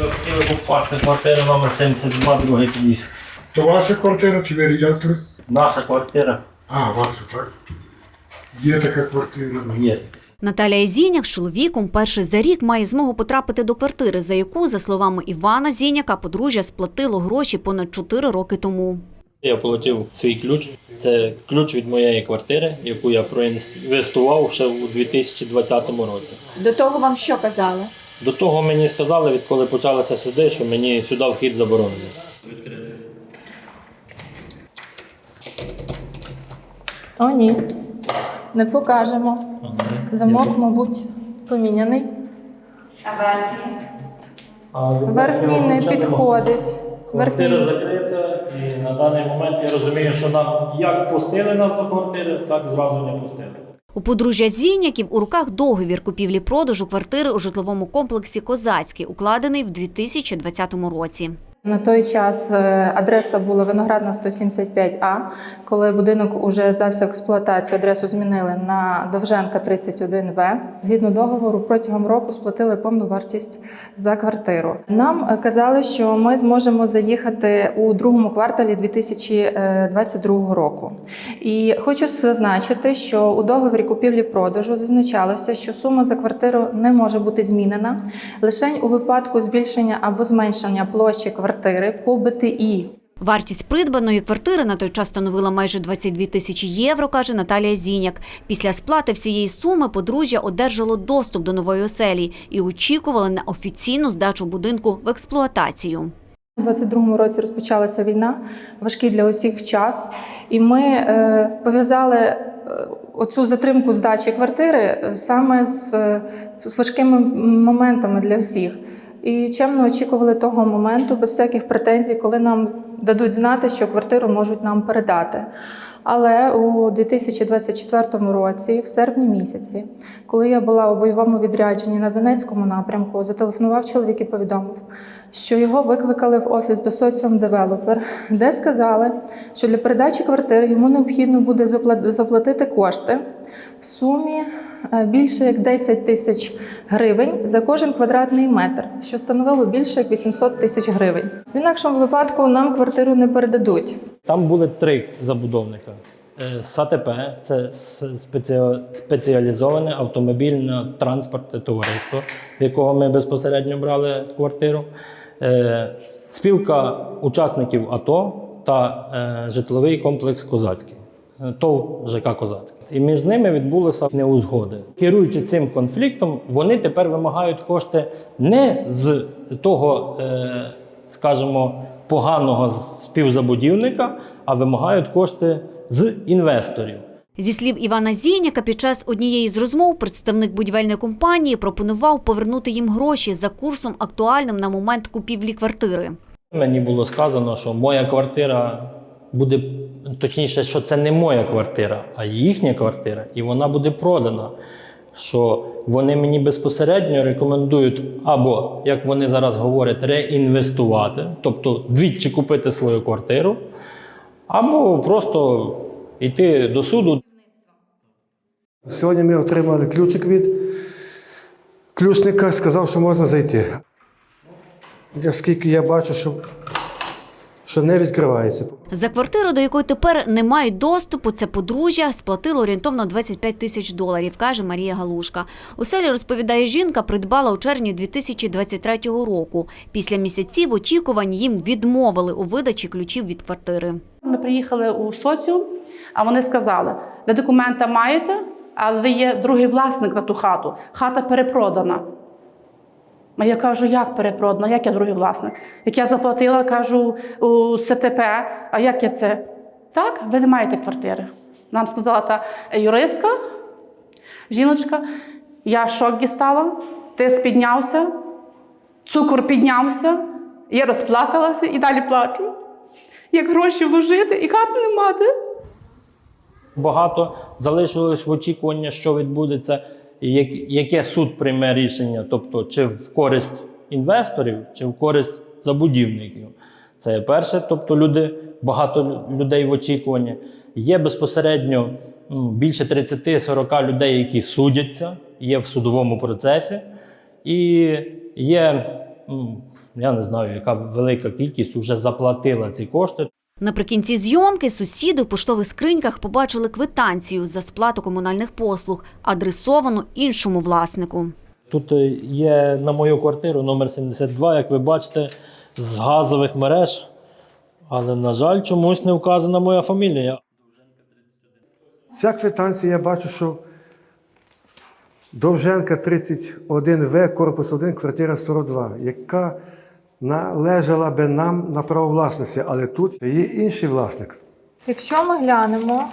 хотіли попасти квартира номер 72, другий під'їзд. То ваша квартира чи ви ріелтор? Наша квартира А, ваша, так? Є така квартира. є. Наталія Зіняк з чоловіком перший за рік має змогу потрапити до квартири, за яку, за словами Івана Зіняка, подружжя сплатило гроші понад 4 роки тому. Я отримав свій ключ. Це ключ від моєї квартири, яку я проінвестував ще у 2020 році. До того вам що казали? До того мені сказали, відколи почалися суди, що мені сюди вхід заборонений. О, ні. Не покажемо. Замок, мабуть, поміняний. Верхній не підходить. Квартира Верхній. закрита, і на даний момент я розумію, що нам як пустили нас до квартири, так зразу не пустили. У подружжя Зіняків у руках договір купівлі-продажу квартири у житловому комплексі Козацький, укладений в 2020 році. На той час е, адреса була Виноградна 175А. Коли будинок уже здався в експлуатацію, адресу змінили на Довженка 31В. Згідно договору, протягом року сплатили повну вартість за квартиру. Нам е, казали, що ми зможемо заїхати у другому кварталі 2022 року. І хочу зазначити, що у договорі купівлі-продажу зазначалося, що сума за квартиру не може бути змінена лише у випадку збільшення або зменшення площі квартири по БТІ. Вартість придбаної квартири на той час становила майже 22 тисячі євро, каже Наталія Зіняк. Після сплати всієї суми подружжя одержало доступ до нової оселі і очікували на офіційну здачу будинку в експлуатацію. У 22-му році розпочалася війна, важкий для усіх час, і ми е, пов'язали е, оцю затримку здачі квартири е, саме з, е, з важкими моментами для всіх. І чемно очікували того моменту, без всяких претензій, коли нам дадуть знати, що квартиру можуть нам передати. Але у 2024 році, в серпні місяці, коли я була у бойовому відрядженні на Донецькому напрямку, зателефонував чоловік і повідомив, що його викликали в офіс до Соціум Девелопер, де сказали, що для передачі квартири йому необхідно буде запла- заплатити кошти в сумі е, більше як 10 тисяч гривень за кожен квадратний метр, що становило більше як 800 тисяч гривень. В інакшому випадку нам квартиру не передадуть. Там були три забудовника. Е, САТП це спеціалізоване автомобільне транспортне товариство, в якого ми безпосередньо брали квартиру. Е, Спілка учасників АТО та е, житловий комплекс Козацький. ТОВ ЖК Козацький. І між ними відбулися неузгоди. Керуючи цим конфліктом, вони тепер вимагають кошти не з того, е, скажімо, поганого співзабудівника, а вимагають кошти з інвесторів. Зі слів Івана Зіняка, під час однієї з розмов представник будівельної компанії пропонував повернути їм гроші за курсом актуальним на момент купівлі квартири. Мені було сказано, що моя квартира буде, точніше, що це не моя квартира, а їхня квартира, і вона буде продана. Що вони мені безпосередньо рекомендують або, як вони зараз говорять, реінвестувати, тобто двічі купити свою квартиру, або просто йти до суду. Сьогодні ми отримали ключик від ключника, сказав, що можна зайти. Оскільки я бачу, що, що не відкривається. За квартиру, до якої тепер не мають доступу, це подружжя сплатило орієнтовно 25 тисяч доларів, каже Марія Галушка. У селі, розповідає жінка, придбала у червні 2023 року. Після місяців очікувань їм відмовили у видачі ключів від квартири. Ми приїхали у соціум, а вони сказали: ви документа маєте, але ви є другий власник на ту хату. Хата перепродана. А я кажу, як перепродана? Як я другий власник? Як я заплатила, кажу у СТП, а як я це? Так, ви не маєте квартири. Нам сказала та юристка, жіночка, я шок дістала, тиск піднявся, цукор піднявся, я розплакалася і далі плачу. Як гроші вложити і хати не мати. Багато залишилось в очікуванні, що відбудеться, яке суд прийме рішення, тобто чи в користь інвесторів, чи в користь забудівників. Це перше, тобто люди, багато людей в очікуванні. Є безпосередньо більше 30-40 людей, які судяться, є в судовому процесі, і є я не знаю, яка велика кількість вже заплатила ці кошти. Наприкінці зйомки сусіди в поштових скриньках побачили квитанцію за сплату комунальних послуг, адресовану іншому власнику. Тут е, є на мою квартиру номер 72, як ви бачите, з газових мереж. Але, на жаль, чомусь не вказана моя фамілія. Ця квитанція, я бачу, що Довженка 31В, корпус 1, квартира 42, яка належала би нам на право власності, але тут є інший власник. Якщо ми глянемо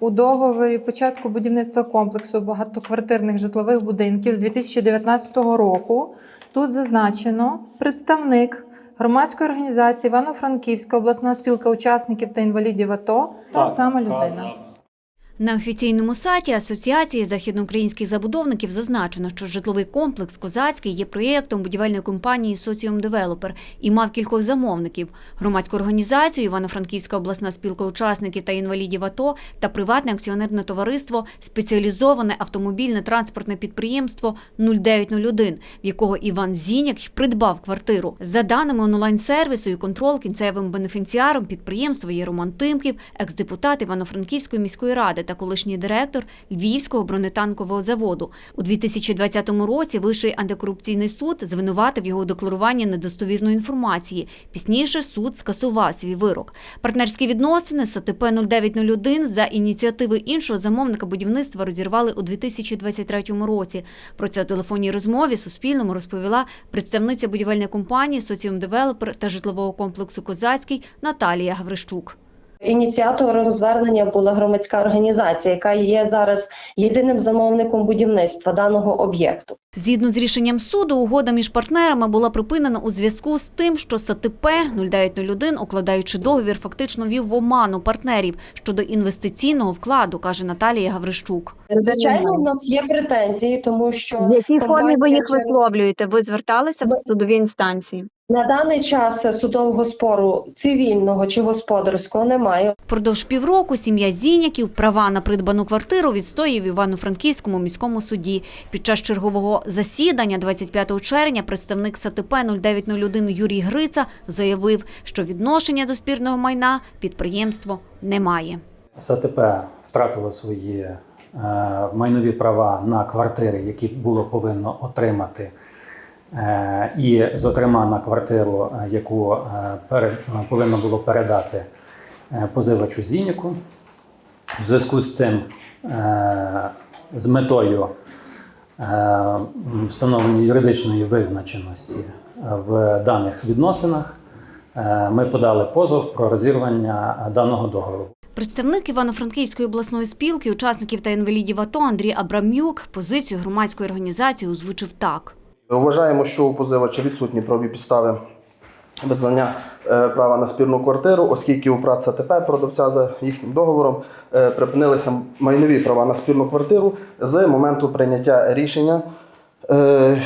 у договорі початку будівництва комплексу багатоквартирних житлових будинків з 2019 року, тут зазначено представник громадської організації Івано-Франківська обласна спілка учасників та інвалідів АТО та сама людина. На офіційному сайті Асоціації західноукраїнських забудовників зазначено, що житловий комплекс Козацький є проєктом будівельної компанії Соціум Девелопер і мав кількох замовників: громадську організацію Івано-Франківська обласна спілка учасників та інвалідів АТО та приватне акціонерне товариство спеціалізоване автомобільне транспортне підприємство 0901, в якого Іван Зіняк придбав квартиру. За даними онлайн-сервісу і контрол кінцевим бенефіціаром підприємства є Роман Тимків, екс-депутат Івано-Франківської міської ради та колишній директор Львівського бронетанкового заводу. У 2020 році Вищий антикорупційний суд звинуватив його у декларуванні недостовірної інформації. Пізніше суд скасував свій вирок. Партнерські відносини СТП 0901 за ініціативи іншого замовника будівництва розірвали у 2023 році. Про це у телефонній розмові Суспільному розповіла представниця будівельної компанії Соціум Девелопер та житлового комплексу Козацький Наталія Гаврищук. Ініціатором звернення була громадська організація, яка є зараз єдиним замовником будівництва даного об'єкту. Згідно з рішенням суду, угода між партнерами була припинена у зв'язку з тим, що СТП 0901, укладаючи договір, фактично вів в оману партнерів щодо інвестиційного вкладу, каже Наталія Гаврищук. Звичайно, в нас є претензії, тому що В якій формі ви їх висловлюєте? Ви зверталися в судові інстанції? На даний час судового спору цивільного чи господарського немає. Впродовж півроку сім'я Зіняків права на придбану квартиру відстоює в Івано-Франківському міському суді. Під час чергового засідання 25 червня представник СТП 0901 Юрій Гриця заявив, що відношення до спірного майна підприємство не має. САТП втратило свої е, майнові права на квартири, які було повинно отримати. Е, І, зокрема, на квартиру, е, яку е, повинно було передати позивачу Зініку. В зв'язку з цим, з метою встановлення юридичної визначеності в даних відносинах, ми подали позов про розірвання даного договору. Представник Івано-Франківської обласної спілки учасників та інвалідів АТО Андрій Абрамюк позицію громадської організації озвучив так. Вважаємо, що у позивача відсутні правові підстави визнання е, права на спірну квартиру, оскільки у праці ТП продавця за їхнім договором е, припинилися майнові права на спірну квартиру з моменту прийняття рішення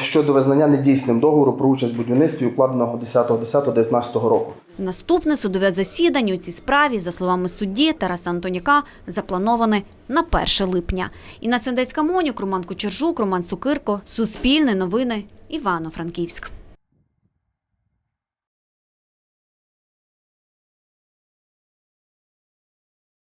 щодо визнання недійсним договору про участь в будівництві, укладеного 10.10.19 року. Наступне судове засідання у цій справі, за словами судді Тараса Антоніка, заплановане на 1 липня. Інна Сендецька Монюк, Роман Кучержук, Роман Сукирко, Суспільне новини, Івано-Франківськ.